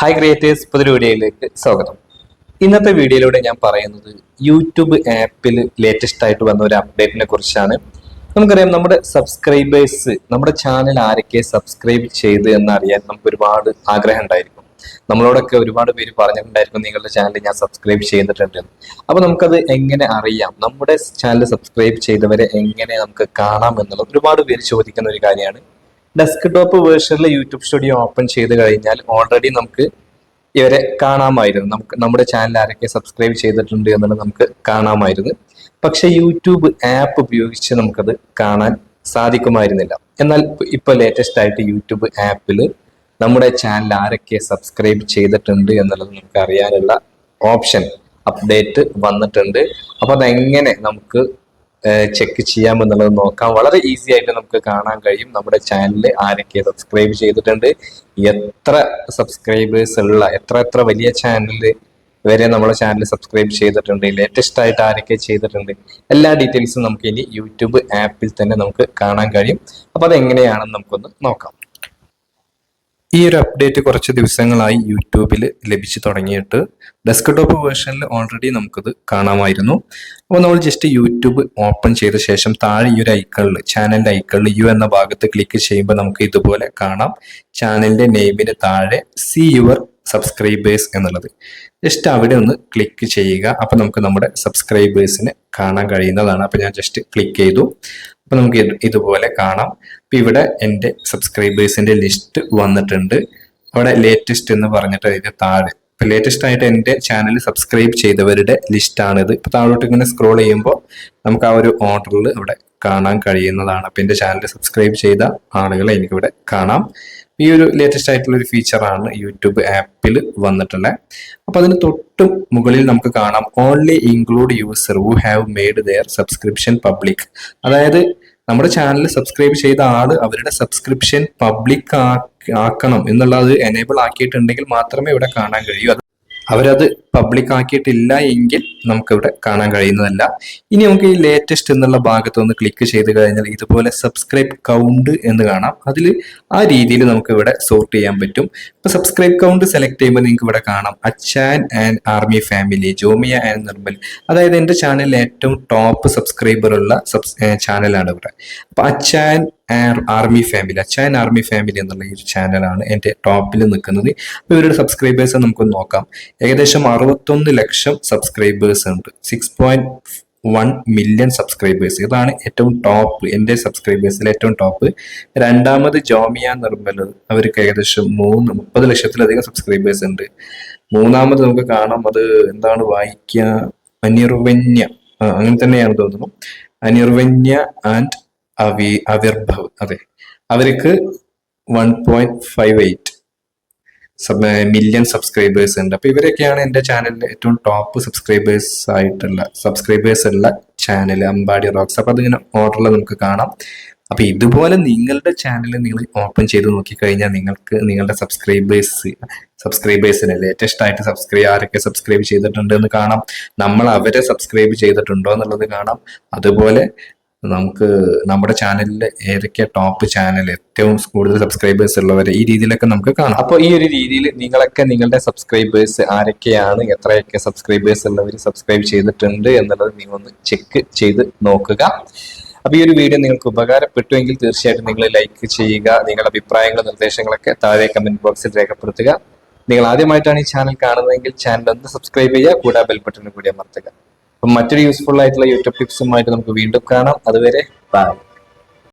Hi creators പുതിയ വീഡിയോയിലേക്ക് സ്വാഗതം. ഇന്നത്തെ വീഡിയോയിലൂടെ ഞാൻ പറയുന്നത് യൂട്യൂബ് ആപ്പിൽ ലേറ്റസ്റ്റ് ആയിട്ട് വന്ന ഒരു അപ്ഡേറ്റിനെ കുറിച്ചാണ്. നമുക്കറിയാം നമ്മുടെ സബ്സ്ക്രൈബേഴ്സ് നമ്മുടെ ചാനൽ ആരൊക്കെ സബ്സ്ക്രൈബ് ചെയ്ത് എന്നറിയാൻ നമുക്ക് ഒരുപാട് ആഗ്രഹം ഉണ്ടായിരിക്കും. നമ്മളോടൊക്കെ ഒരുപാട് പേര് പറഞ്ഞിട്ടുണ്ടായിരിക്കും നിങ്ങളുടെ ചാനൽ ഞാൻ സബ്സ്ക്രൈബ് ചെയ്തിട്ടുണ്ട് അപ്പോൾ അപ്പൊ നമുക്കത് എങ്ങനെ അറിയാം? നമ്മുടെ ചാനൽ സബ്സ്ക്രൈബ് ചെയ്തവരെ എങ്ങനെ നമുക്ക് കാണാം എന്നുള്ളത് ഒരുപാട് പേര് ചോദിക്കുന്ന ഒരു കാര്യമാണ്. ഡെസ്ക്ടോപ്പ് വേർഷനിൽ യൂട്യൂബ് സ്റ്റുഡിയോ ഓപ്പൺ ചെയ്ത് കഴിഞ്ഞാൽ ഓൾറെഡി നമുക്ക് ഇവരെ കാണാമായിരുന്നു. നമുക്ക് നമ്മുടെ ചാനൽ ആരൊക്കെ സബ്സ്ക്രൈബ് ചെയ്തിട്ടുണ്ട് എന്നുള്ളത് നമുക്ക് കാണാമായിരുന്നു. പക്ഷെ യൂട്യൂബ് ആപ്പ് ഉപയോഗിച്ച് നമുക്കത് കാണാൻ സാധിക്കുമായിരുന്നില്ല. എന്നാൽ ഇപ്പൊ- ഇപ്പൊ ലേറ്റസ്റ്റ് ആയിട്ട് യൂട്യൂബ് ആപ്പിൽ നമ്മുടെ ചാനൽ ആരൊക്കെ സബ്സ്ക്രൈബ് ചെയ്തിട്ടുണ്ട് എന്നുള്ളത് നമുക്ക് അറിയാനുള്ള ഓപ്ഷൻ അപ്ഡേറ്റ് വന്നിട്ടുണ്ട്. അപ്പോൾ അതെങ്ങനെ നമുക്ക് ചെക്ക് ചെയ്യാമെന്നുള്ളത് നോക്കാം. വളരെ ഈസി ആയിട്ട് നമുക്ക് കാണാൻ കഴിയും. നമ്മുടെ ചാനൽ ആരൊക്കെ സബ്സ്ക്രൈബ് ചെയ്തിട്ടുണ്ട്? എത്ര സബ്സ്ക്രൈബേഴ്സ് ഉള്ള എത്ര എത്ര വലിയ ചാനൽ വരെ നമ്മുടെ ചാനൽ സബ്സ്ക്രൈബ് ചെയ്തിട്ടുണ്ട്? ലേറ്റസ്റ്റ് ആയിട്ട് ആരൊക്കെ ചെയ്തിട്ടുണ്ട്? എല്ലാ ഡീറ്റെയിൽസും നമുക്ക് ഇനി യൂട്യൂബ് ആപ്പിൽ തന്നെ നമുക്ക് കാണാൻ കഴിയും. അപ്പൊ അത് എങ്ങനെയാണെന്ന് നമുക്കൊന്ന് നോക്കാം. ഈ ഒരു അപ്ഡേറ്റ് കുറച്ച് ദിവസങ്ങളായി യൂട്യൂബിൽ ലഭിച്ചു തുടങ്ങിയിട്ട് ഡെസ്ക്ടോപ്പ് വേർഷനിൽ ഓൾറെഡി നമുക്കത് കാണാമായിരുന്നു. അപ്പോൾ നമ്മൾ ജസ്റ്റ് യൂട്യൂബ് ഓപ്പൺ ചെയ്ത ശേഷം താഴെ ഈ ഒരു ഐക്കണിൽ ചാനലിന്റെ ഐക്കണിൽ യു എന്ന ഭാഗത്ത് ക്ലിക്ക് ചെയ്യുമ്പോൾ നമുക്ക് ഇതുപോലെ കാണാം. ചാനലിന്റെ നെയിമിന് താഴെ സി യുവർ സബ്സ്ക്രൈബേഴ്സ് എന്നുള്ളത്. ജസ്റ്റ് അവിടെ ഒന്ന് ക്ലിക്ക് ചെയ്യുക. അപ്പോൾ നമുക്ക് നമ്മുടെ സബ്സ്ക്രൈബേഴ്സിനെ കാണാൻ കഴിയുന്നതാണ്. അപ്പോൾ ഞാൻ ജസ്റ്റ് ക്ലിക്ക് ചെയ്തു. അപ്പോൾ നമുക്ക് ഇതുപോലെ കാണാം. അപ്പൊ ഇവിടെ എന്റെ സബ്സ്ക്രൈബേഴ്സിന്റെ ലിസ്റ്റ് വന്നിട്ടുണ്ട്. അവിടെ ലേറ്റസ്റ്റ് എന്ന് പറഞ്ഞിട്ട് അതിന്റെ താഴെ. ഇപ്പം ലേറ്റസ്റ്റ് ആയിട്ട് എന്റെ ചാനൽ സബ്സ്ക്രൈബ് ചെയ്തവരുടെ ലിസ്റ്റാണിത് ഇപ്പൊ താഴോട്ട് ഇങ്ങനെ സ്ക്രോൾ ചെയ്യുമ്പോൾ നമുക്ക് ആ ഒരു ഓർഡറിൽ ഇവിടെ കാണാൻ കഴിയുന്നതാണ്. അപ്പം എന്റെ ചാനൽ സബ്സ്ക്രൈബ് ചെയ്ത ആളുകളെ എനിക്കിവിടെ കാണാം. ഈ ഒരു ലേറ്റസ്റ്റ് ആയിട്ടുള്ള ഒരു ഫീച്ചറാണ് യൂട്യൂബ് ആപ്പിൽ വന്നിട്ടുള്ളത്. അപ്പോൾ അതിന് തൊട്ട് മുകളിൽ നമുക്ക് കാണാം. Only include user who have made their subscription public അതായത് നമ്മുടെ ചാനൽ സബ്സ്ക്രൈബ് ചെയ്ത ആൾ അവരുടെ സബ്സ്ക്രിപ്ഷൻ പബ്ലിക് ആക്കണം എന്നുള്ളത് എനേബിൾ ആക്കിയിട്ടുണ്ടെങ്കിൽ മാത്രമേ ഇവിടെ കാണാൻ കഴിയൂ. അവരത് പബ്ലിക് ആക്കിയിട്ടില്ല എങ്കിൽ നമുക്കിവിടെ കാണാൻ കഴിയുന്നതല്ല. ഇനി നമുക്ക് ഈ ലേറ്റസ്റ്റ് എന്നുള്ള ഭാഗത്ത് ഒന്ന് ക്ലിക്ക് ചെയ്ത് കഴിഞ്ഞാൽ ഇതുപോലെ സബ്സ്ക്രൈബ് കൗണ്ട് എന്ന് കാണാം. അതിൽ ആ രീതിയിൽ നമുക്ക് ഇവിടെ സോർട്ട് ചെയ്യാൻ പറ്റും. ഇപ്പൊ സബ്സ്ക്രൈബ് കൗണ്ട് സെലക്ട് ചെയ്യുമ്പോൾ നിങ്ങൾക്ക് ഇവിടെ കാണാം. Achan and army family Jomiya and Nirmal. അതായത് എന്റെ ചാനലിൽ ഏറ്റവും ടോപ്പ് സബ്സ്ക്രൈബർ ഉള്ള സബ്സ് ചാനലാണ് ഇവിടെ. അപ്പൊ Achan army family Achayan army family എന്നുള്ള ഈ ഒരു ചാനലാണ് എന്റെ ടോപ്പിൽ നിൽക്കുന്നത്. അപ്പോൾ ഇവരുടെ സബ്സ്ക്രൈബേഴ്സ് നമുക്ക് നോക്കാം. ഏകദേശം അറുപത്തൊന്ന് ലക്ഷം സബ്സ്ക്രൈബേഴ്സ് ഉണ്ട്. Six point one million subscribers ഇതാണ് ഏറ്റവും ടോപ്പ് എന്റെ സബ്സ്ക്രൈബേഴ്സിൽ ഏറ്റവും ടോപ്പ് രണ്ടാമത് ജോമിയ നിർമ്മൽ അവർക്ക് ഏകദേശം മൂന്ന് മുപ്പത് ലക്ഷത്തിലധികം സബ്സ്ക്രൈബേഴ്സ് ഉണ്ട്. മൂന്നാമത് നമുക്ക് കാണാം അത് എന്താണ് വായിക്കുക അനിർവന്യ അങ്ങനെ തന്നെയാണ് തോന്നുന്നു. അനിർവന്യ ആൻഡ് അവി അവിർഭവ് അതെ. അവർക്ക് one point five eight million subscribers ഉണ്ട്. അപ്പൊ ഇവരൊക്കെയാണ് എന്റെ ചാനലിലെ ഏറ്റവും ടോപ്പ് സബ്സ്ക്രൈബേഴ്സ് ആയിട്ടുള്ള സബ്സ്ക്രൈബേഴ്സ് ഉള്ള ചാനൽ അമ്പാടി റോക്സ് അപ്പൊ അതിങ്ങനെ ഓർഡറിൽ നമുക്ക് കാണാം. അപ്പൊ ഇതുപോലെ നിങ്ങളുടെ ചാനൽ നിങ്ങൾ ഓപ്പൺ ചെയ്ത് നോക്കിക്കഴിഞ്ഞാൽ നിങ്ങൾക്ക് നിങ്ങളുടെ സബ്സ്ക്രൈബേഴ്സ് സബ്സ്ക്രൈബേഴ്സിന് ലേറ്റസ്റ്റ് ആയിട്ട് സബ്സ്ക്രൈബ് ആരൊക്കെ സബ്സ്ക്രൈബ് ചെയ്തിട്ടുണ്ട് എന്ന് കാണാം. നമ്മൾ അവരെ സബ്സ്ക്രൈബ് ചെയ്തിട്ടുണ്ടോ എന്നുള്ളത് കാണാം. അതുപോലെ നമുക്ക് നമ്മുടെ ചാനലിൽ ഏതൊക്കെ ടോപ്പ് ചാനൽ ഏറ്റവും കൂടുതൽ സബ്സ്ക്രൈബേഴ്സ് ഉള്ളവർ ഈ രീതിയിലൊക്കെ നമുക്ക് കാണാം. അപ്പോൾ ഈ ഒരു രീതിയിൽ നിങ്ങളൊക്കെ നിങ്ങളുടെ സബ്സ്ക്രൈബേഴ്സ് ആരൊക്കെയാണ് എത്രയൊക്കെ സബ്സ്ക്രൈബേഴ്സ് ഉള്ളവർ സബ്സ്ക്രൈബ് ചെയ്തിട്ടുണ്ട് എന്നുള്ളത് നിങ്ങൾ ഒന്ന് ചെക്ക് ചെയ്ത് നോക്കുക. അപ്പൊ ഈ ഒരു വീഡിയോ നിങ്ങൾക്ക് ഉപകാരപ്പെട്ടുവെങ്കിൽ തീർച്ചയായിട്ടും നിങ്ങൾ ലൈക്ക് ചെയ്യുക നിങ്ങളുടെ അഭിപ്രായങ്ങളും നിർദ്ദേശങ്ങളൊക്കെ താഴെ കമന്റ് ബോക്സിൽ രേഖപ്പെടുത്തുക. നിങ്ങൾ ആദ്യമായിട്ടാണ് ഈ ചാനൽ കാണുന്നതെങ്കിൽ ചാനൽ ഒന്ന് സബ്സ്ക്രൈബ് ചെയ്യുക കൂടാതെ ബെൽ ബട്ടൺ കൂടി അമർത്തുക. അപ്പം മറ്റൊരു യൂസ്ഫുൾ ആയിട്ടുള്ള യൂട്യൂബ് ടിപ്സുമായിട്ട് നമുക്ക് വീണ്ടും കാണാം. അതുവരെ ബൈ